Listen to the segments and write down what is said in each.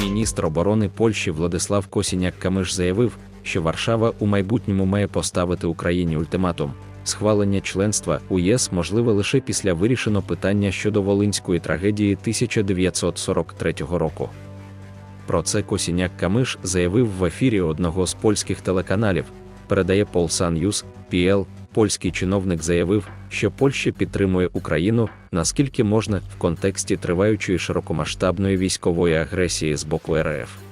Міністр оборони Польщі Владислав Косіняк-Камиш заявив, що Варшава у майбутньому має поставити Україні ультиматум. Схвалення членства у ЄС можливе лише після вирішено питання щодо волинської трагедії 1943 року. Про це Косіняк Камиш заявив в ефірі одного з польських телеканалів. Передає Полсан Юс, ПЛ. Польський чиновник заявив, що Польща підтримує Україну наскільки можна в контексті триваючої широкомасштабної військової агресії з боку РФ.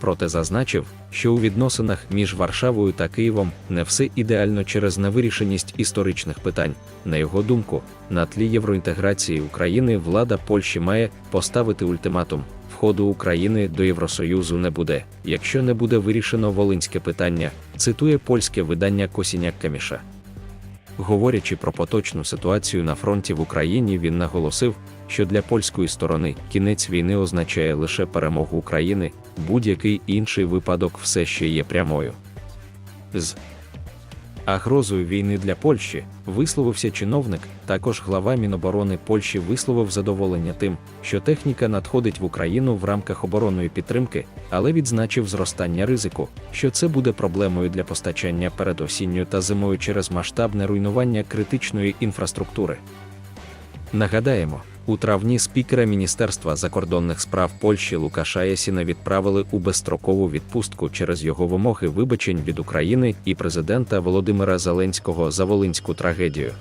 Проте зазначив, що у відносинах між Варшавою та Києвом не все ідеально через невирішеність історичних питань. На його думку, на тлі євроінтеграції України влада Польщі має поставити ультиматум. Входу України до Євросоюзу не буде, якщо не буде вирішено волинське питання, цитує польське видання Косіняк Каміша. Говорячи про поточну ситуацію на фронті в Україні, він наголосив, що для польської сторони кінець війни означає лише перемогу України, будь-який інший випадок все ще є прямою. З агрозою війни для Польщі висловився чиновник. Також глава Міноборони Польщі висловив задоволення тим, що техніка надходить в Україну в рамках оборонної підтримки, але відзначив зростання ризику, що це буде проблемою для постачання перед осінню та зимою через масштабне руйнування критичної інфраструктури. Нагадаємо, у травні спікера Міністерства закордонних справ Польщі Лукаша Ясіна відправили у безстрокову відпустку через його вимоги вибачень від України і президента Володимира Зеленського за волинську трагедію.